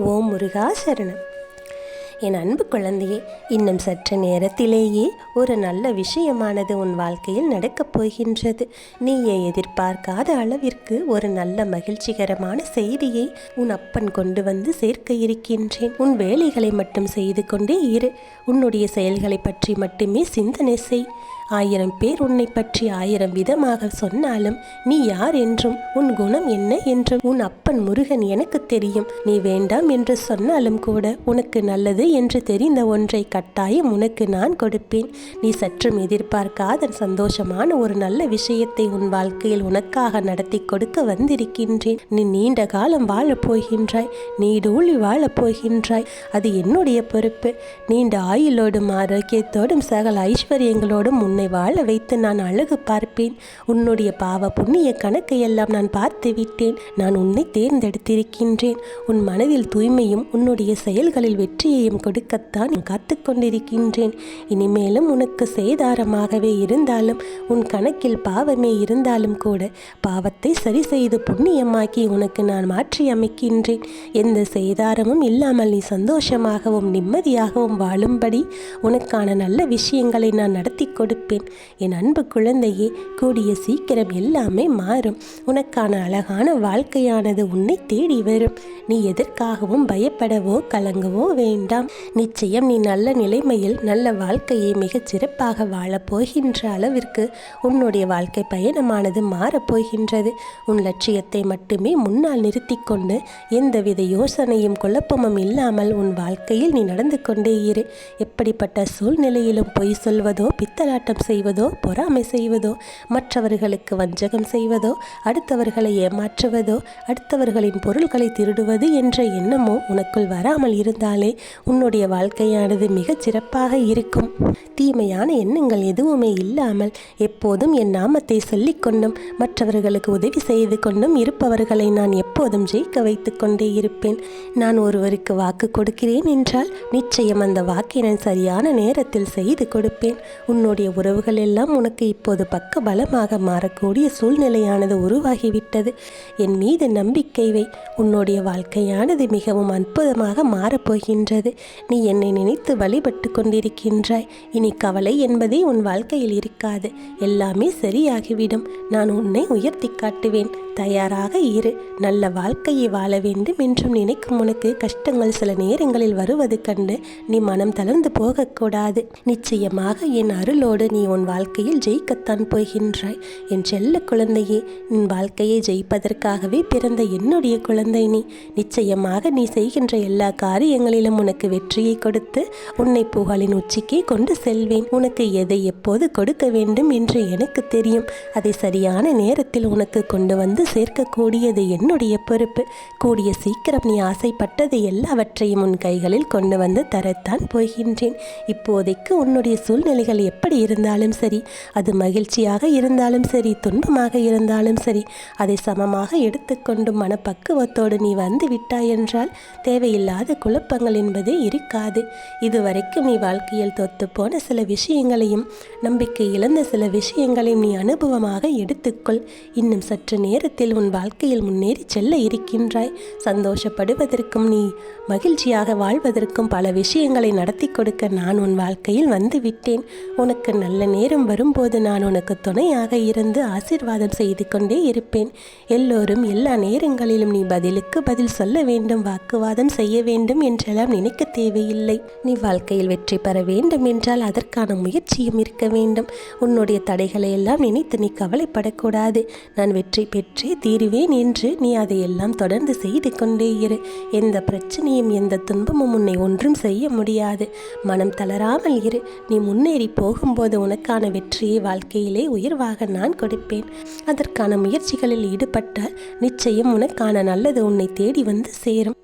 ஓம் முருகா சரணம். என் அன்பு குழந்தையே இன்னும் சற்று நேரத்திலேயே ஒரு நல்ல விஷயமானது உன் வாழ்க்கையில் நடக்கப் போகின்றது. நீயே எதிர்பார்க்காத அளவிற்கு ஒரு நல்ல மகிழ்ச்சிகரமான செய்தியை உன் அப்பன் கொண்டு வந்து சேர்க்க இருக்கின்றேன். உன் வேலைகளை மட்டும் செய்து கொண்டே இரு. உன்னுடைய செயல்களை பற்றி மட்டுமே சிந்தனை செய். ஆயிரம் பேர் உன்னை பற்றி ஆயிரம் விதமாக சொன்னாலும் நீ யார் என்றும் உன் குணம் என்ன என்றும் உன் அப்பன் முருகன் எனக்கு தெரியும். நீ வேண்டாம் என்று சொன்னாலும் கூட உனக்கு நல்லது என்று தெரிந்த ஒன்றை கட்டாயம் உனக்கு நான் கொடுப்பேன். நீ சற்றும் எதிர்பார்க்காத சந்தோஷமான ஒரு நல்ல விஷயத்தை உன் வாழ்க்கையில் உனக்காக நடத்தி கொடுக்க வந்திருக்கின்றேன். நீ நீண்ட காலம் வாழப் போகின்றாய். நீடூழி வாழப் போகின்றாய். அது என்னுடைய பொறுப்பு. நீண்ட ஆயுளோடும் ஆரோக்கியத்தோடும் சகல ஐஸ்வர்யங்களோடும் உன்னை வாழ வைத்து நான் அழகு பார்ப்பேன். உன்னுடைய பாவ புண்ணிய கணக்கை எல்லாம் நான் பார்த்து விட்டேன். நான் உன்னை தேர்ந்தெடுத்திருக்கின்றேன். உன் மனதில் தூய்மையும் உன்னுடைய செயல்களில் வெற்றியையும் கொடுக்கத்தான் காத்து கொண்டிருக்கின்றேன். இனிமேலும் உனக்கு சேதாரமாகவே இருந்தாலும் உன் கணக்கில் பாவமே இருந்தாலும் கூட பாவத்தை சரி செய்து புண்ணியமாக்கி உனக்கு நான் மாற்றி அமைக்கின்றேன் எந்த சேதாரமும் இல்லாமல் நீ சந்தோஷமாகவும் நிம்மதியாகவும் வாழும்படி உனக்கான நல்ல விஷயங்களை நான் நடத்தி கொடுப்பேன். என் அன்பு குழந்தையே கூடிய சீக்கிரம் எல்லாமே மாறும். உனக்கான அழகான வாழ்க்கையானது உன்னை தேடி வரும். நீ எதற்காகவும் பயப்படவோ கலங்கவோ வேண்டாம். நிச்சயம் நீ நல்ல நிலைமையில் நல்ல வாழ்க்கையை மிக சிறப்பாக வாழப் போகின்ற அளவிற்கு உன்னுடைய வாழ்க்கை பயணமானது மாறப்போகின்றது உன் லட்சியத்தை மட்டுமே முன்னால் நிறுத்தி கொண்டு எந்தவித யோசனையும் குழப்பமும் இல்லாமல் உன் வாழ்க்கையில் நீ நடந்து கொண்டே இரு. எப்படிப்பட்ட சூழ்நிலையிலும் பொய் சொல்வதோ பித்தலாட்டம் செய்வதோ பொறாமை செய்வதோ மற்றவர்களுக்கு வஞ்சகம் செய்வதோ அடுத்தவர்களை ஏமாற்றுவதோ அடுத்தவர்களின் பொருள்களை திருடுவது என்ற எண்ணமோ உனக்குள் வராமல் இருந்தாலே உன்னுடைய வாழ்க்கையானது மிகச் சிறப்பாக இருக்கும். தீ தீமையான எண்ணங்கள் எதுவுமே இல்லாமல் எப்போதும் என் நாமத்தை சொல்லிக்கொண்டும் மற்றவர்களுக்கு உதவி செய்து கொண்டும் இருப்பவர்களை நான் எப்போதும் ஜெயிக்க வைத்து கொண்டே இருப்பேன். நான் ஒருவருக்கு வாக்கு கொடுக்கிறேன் என்றால் நிச்சயம் அந்த வாக்கை நான் சரியான நேரத்தில் செய்து கொடுப்பேன். உன்னுடைய உறவுகள் எல்லாம் உனக்கு இப்போது பக்க பலமாக மாறக்கூடிய சூழ்நிலையானது உருவாகிவிட்டது. என் மீது நம்பிக்கை வை. உன்னுடைய வாழ்க்கையானது மிகவும் அற்புதமாக மாறப்போகின்றது. நீ என்னை நினைத்து வழிபட்டு கொண்டிருக்கின்றாய். இனி கவலை என்பதே உன் வாழ்க்கையில் இருக்காது. எல்லாமே சரியாகிவிடும். நான் உன்னை உயர்த்தி காட்டுவேன். தயாராக இரு. நல்ல வாழ்க்கையை வாழ வேண்டும் என்றும் நினைக்கும் உனக்கு கஷ்டங்கள் சில நேரங்களில் வருவது கண்டு நீ மனம் தளர்ந்து போகக்கூடாது. நிச்சயமாக என் அருளோடு நீ உன் வாழ்க்கையில் ஜெயிக்கத்தான் போகின்றாய். என் செல்ல குழந்தையே உன் வாழ்க்கையை ஜெயிப்பதற்காகவே பிறந்த என்னுடைய குழந்தை நீ. நிச்சயமாக நீ செய்கின்ற எல்லா காரியங்களிலும் உனக்கு வெற்றியை கொடுத்து உன்னை புகழின் உச்சிக்கே கொண்டு செல்வேன். உனக்கு எதை எப்போது கொடுக்க வேண்டும் என்று எனக்கு தெரியும். அதை சரியான நேரத்தில் உனக்கு கொண்டு வந்து சேர்க்கக்கூடியது என்னுடைய பொறுப்பு. கூடிய சீக்கிரம் நீ ஆசைப்பட்டது எல்லாவற்றையும் உன் கைகளில் கொண்டு வந்து தரத்தான் போகின்றேன். இப்போதைக்கு உன்னுடைய சூழ்நிலைகள் எப்படி இருந்தாலும் சரி அது மகிழ்ச்சியாக இருந்தாலும் சரி துன்பமாக இருந்தாலும் சரி அதை சமமாக எடுத்துக்கொண்டு மனப்பக்குவத்தோடு நீ வந்து விட்டாய் என்றால் தேவையில்லாத குழப்பங்கள் என்பதே இருக்காது. இதுவரைக்கும் நீ வாழ்க்கையில் தொத்து போன சில விஷயங்களையும் நம்பிக்கை இழந்த சில விஷயங்களையும் நீ அனுபவமாக எடுத்துக்கொள். இன்னும் சற்று நேரத்தில் உன் வாழ்க்கையில் முன்னேறி செல்ல இருக்கின்றாய். சந்தோஷப்படுவதற்கும் நீ மகிழ்ச்சியாக வாழ்வதற்கும் பல விஷயங்களை நடத்தி கொடுக்க நான் உன் வாழ்க்கையில் வந்து விட்டேன் உனக்கு நல்ல நேரம் வரும்போது நான் உனக்கு துணையாக இருந்து ஆசிர்வாதம் செய்து கொண்டே இருப்பேன். எல்லோரும் எல்லா நேரங்களிலும் நீ பதிலுக்கு பதில் சொல்ல வேண்டும் வாக்குவாதம் செய்ய வேண்டும் என்றெல்லாம் நினைக்க தேவையில்லை. நீ வாழ்க்கையில் வெற்றி பெற வேண்டும் என்றால் அதற்கு அதற்கான முயற்சியும் இருக்க வேண்டும். உன்னுடைய தடைகளை எல்லாம் நினைத்து நீ கவலைப்படக்கூடாது. நான் வெற்றி பெற்றே தீருவேன் என்று நீ அதையெல்லாம் தொடர்ந்து செய்து கொண்டே இரு. எந்த பிரச்சனையும் எந்த துன்பமும் உன்னை ஒன்றும் செய்ய முடியாது. மனம் தளராமல் இரு. நீ முன்னேறி போகும்போது உனக்கான வெற்றியை வாழ்க்கையிலே உயர்வாக நான் கொடுப்பேன். அதற்கான முயற்சிகளில் ஈடுபட்டால் நிச்சயம் உனக்கான நல்லது உன்னை தேடி வந்து சேரும்.